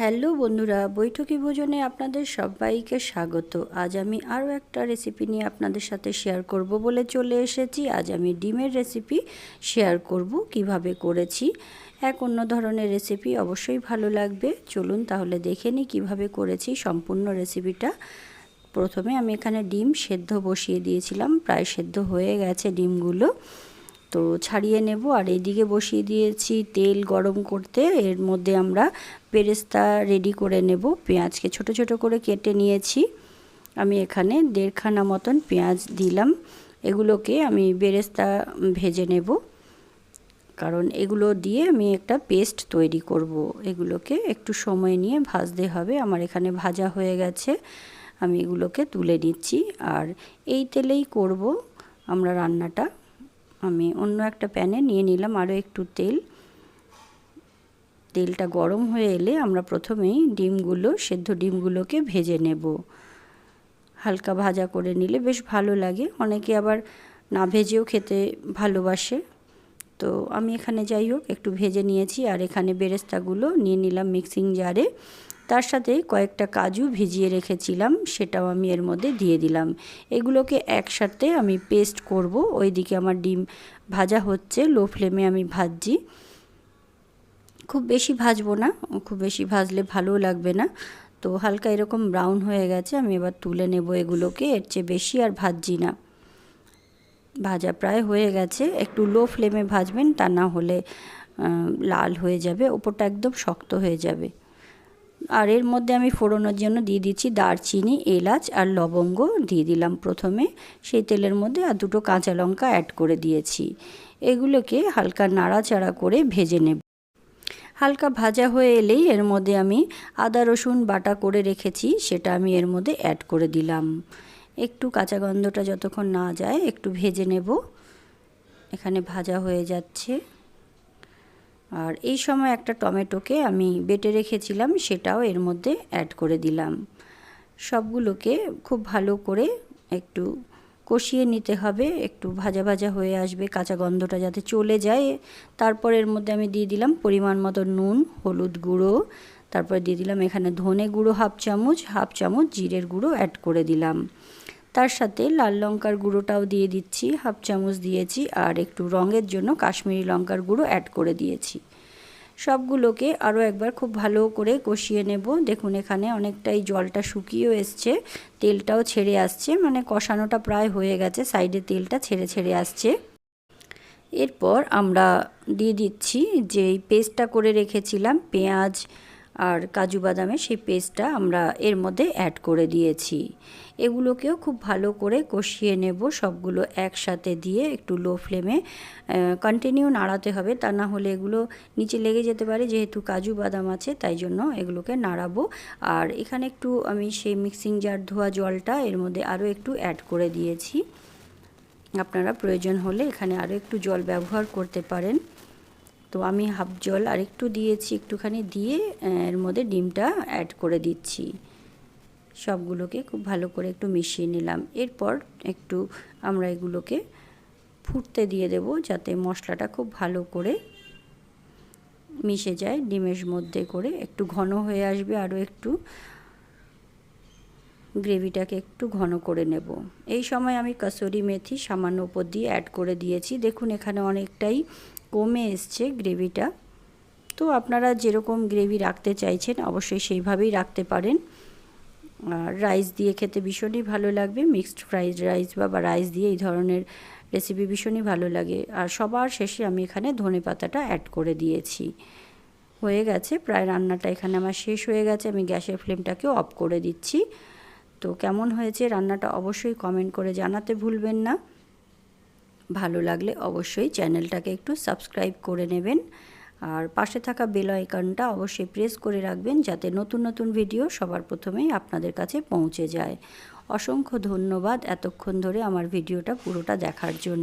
Hello বন্ধুরা, বৈঠকি ভোজনে আপনাদের সবাইকে স্বাগত। আজ আমি আরও একটা রেসিপি নিয়ে আপনাদের সাথে শেয়ার করব বলে চলে এসেছি। আজ আমি ডিমের রেসিপি শেয়ার করব, কীভাবে করেছি। এক অন্য ধরনের রেসিপি অবশ্যই ভালো লাগবে। চলুন তাহলে দেখে নিই কীভাবে করেছি সম্পূর্ণ রেসিপিটা প্রথমে আমি এখানে ডিম সেদ্ধ বসিয়ে দিয়েছিলাম, প্রায় সেদ্ধ হয়ে গেছে ডিমগুলো। তো ছাড়িয়ে নেব। আর এইদিকে বসিয়ে দিয়েছি তেল গরম করতে। এর মধ্যে আমরা পেরেস্তা রেডি করে নেব। পেঁয়াজকে ছোট ছোট করে কেটে নিয়েছি। আমি এখানে দেড়খানা মতন পেঁয়াজ দিলাম। এগুলোকে আমি বেরেস্তা ভেজে নেব। কারণ এগুলো দিয়ে আমি একটা পেস্ট তৈরি করব। এগুলোকে একটু সময় নিয়ে ভাজতে হবে। আমার এখানে ভাজা হয়ে গেছে। আমি এগুলোকে তুলে নিচ্ছি। আর এই তেলেই করব আমরা রান্নাটা। আমি অন্য একটা প্যানে নিয়ে নিলাম আরও একটু তেল। তেলটা গরম হয়ে এলে আমরা প্রথমেই ডিমগুলো, সেদ্ধ ডিমগুলোকে ভেজে নেব। হালকা ভাজা করে নিলে বেশ ভালো লাগে। অনেকে আবার না ভেজেও খেতে ভালোবাসে। তো আমি এখানে যাই হোক, একটু ভেজে নিয়েছি। আর এখানে বেরেস্তাগুলো নিয়ে নিলাম মিক্সিং জারে। তার সাথে কয়েকটা কাজু ভিজিয়ে রেখেছিলাম, সেটাও আমি এর মধ্যে দিয়ে দিলাম। এগুলোকে একসাথে আমি পেস্ট করব। ওইদিকে আমার ডিম ভাজা হচ্ছে, লো ফ্লেমে আমি ভাজছি। খুব বেশি ভাজবো না, খুব বেশি ভাজলে ভালোও লাগবে না। তো হালকা এরকম ব্রাউন হয়ে গেছে, আমি এবার তুলে নেব এগুলোকে, এর চেয়ে বেশি আর ভাজছি না। ভাজা প্রায় হয়ে গেছে, একটু লো ফ্লেমে ভাজবেন, তা না হলে লাল হয়ে যাবে, ওপরটা একদম শক্ত হয়ে যাবে। আর এর মধ্যে আমি ফোড়নোর জন্য দিয়ে দিচ্ছি দারচিনি, এলাচ আর লবঙ্গ দিয়ে দিলাম প্রথমে। সেই তেলের মধ্যে আর দুটো কাঁচা লঙ্কা অ্যাড করে দিয়েছি। এগুলোকে হালকা নাড়াচাড়া করে ভেজে নেব। হালকা ভাজা হয়ে এলেই এর মধ্যে আমি আদা, রসুন বাটা করে রেখেছি, সেটা আমি এর মধ্যে অ্যাড করে দিলাম। একটু কাঁচা গন্ধটা যতক্ষণ না যায়, একটু ভেজে নেব। এখানে ভাজা হয়ে যাচ্ছে। আর এই সময় একটা টমেটোকে আমি বেটে রেখেছিলাম, সেটাও এর মধ্যে অ্যাড করে দিলাম। সবগুলোকে খুব ভালো করে একটু কষিয়ে নিতে হবে, একটু ভাজা ভাজা হয়ে আসবে, কাঁচা গন্ধটা যাতে চলে যায়। তারপর এর মধ্যে আমি দিয়ে দিলাম পরিমাণ মতো নুন, হলুদ গুঁড়ো, তারপর দিয়ে দিলাম এখানে ধনে গুঁড়ো হাফ চামচ হাফ চামচ জিরের গুঁড়ো অ্যাড করে দিলাম। তার সাথে লাল লঙ্কার গুঁড়োটাও দিয়ে দিচ্ছি, হাফ চামচ দিয়েছি আর একটু রঙের জন্য কাশ্মীরি লঙ্কার গুঁড়ো অ্যাড করে দিয়েছি। সবগুলোকে আরও একবার খুব ভালো করে কষিয়ে নেব। দেখুন, এখানে অনেকটাই জলটা শুকিয়েও এসছে, তেলটাও ছেড়ে আসছে মানে কষানোটা প্রায় হয়ে গেছে, সাইডে তেলটা ছেড়ে ছেড়ে আসছে। এরপর আমরা দিয়ে দিচ্ছি যে পেস্টটা করে রেখেছিলাম, পেঁয়াজ আর কাজু বাদামের সেই পেস্টটা আমরা এর মধ্যে অ্যাড করে দিয়েছি। এগুলোকেও খুব ভালো করে কষিয়ে নেব, সবগুলো একসাথে দিয়ে একটু লো ফ্লেমে কন্টিনিউ নাড়াতে হবে, তা না হলে এগুলো নিচে লেগে যেতে পারে, যেহেতু কাজু বাদাম আছে, তাই জন্য এগুলোকে নাড়াবো। আর এখানে একটু আমি সেই মিক্সিং জার ধোয়া জলটা এর মধ্যে আরও একটু অ্যাড করে দিয়েছি। আপনারা প্রয়োজন হলে এখানে আরও একটু জল ব্যবহার করতে পারেন। তো আমি হাফ জল আরেকটু দিয়েছি, একটুখানি দিয়ে এর মধ্যে ডিমটা অ্যাড করে দিচ্ছি। সবগুলোকে খুব ভালো করে একটু মিশিয়ে নিলাম। এরপর একটু আমরা এগুলোকে ফুটতে দিয়ে দেব যাতে মশলাটা খুব ভালো করে মিশে যায়। ডিমের মধ্যে করে একটু ঘন হয়ে আসবে আরও একটু। গ্রেভিটাকে একটু ঘন করে নেব। এই সময় আমি কসুরি মেথি সামান্য উপর দিয়ে অ্যাড করে দিয়েছি। দেখুন, এখানে অনেকটাই কমে এসছে গ্রেভিটা। তো আপনারা যেরকম গ্রেভি রাখতে চাইছেন, অবশ্যই সেইভাবেই রাখতে পারেন। আর রাইস দিয়ে খেতে ভীষণই ভালো লাগবে। মিক্সড ফ্রাইড রাইস বা রাইস দিয়ে এই ধরনের রেসিপি ভীষণই ভালো লাগে। আর সবার শেষে আমি এখানে ধনে পাতাটা অ্যাড করে দিয়েছি। হয়ে গেছে, প্রায় রান্নাটা এখানে আমার শেষ হয়ে গেছে। আমি গ্যাসের ফ্লেমটাকেও অফ করে দিচ্ছি। তো কেমন হয়েছে রান্নাটা অবশ্যই কমেন্ট করে জানাতে ভুলবেন না। ভালো লাগলে অবশ্যই চ্যানেলটাকে একটু সাবস্ক্রাইব করে নেবেন। আর পাশে থাকা বেল আইকনটা অবশ্যই প্রেস করে রাখবেন যাতে নতুন নতুন ভিডিও সবার প্রথমেই আপনাদের কাছে পৌঁছে যায়। অসংখ্য ধন্যবাদ এতক্ষণ ধরে আমার ভিডিওটা পুরোটা দেখার জন্য।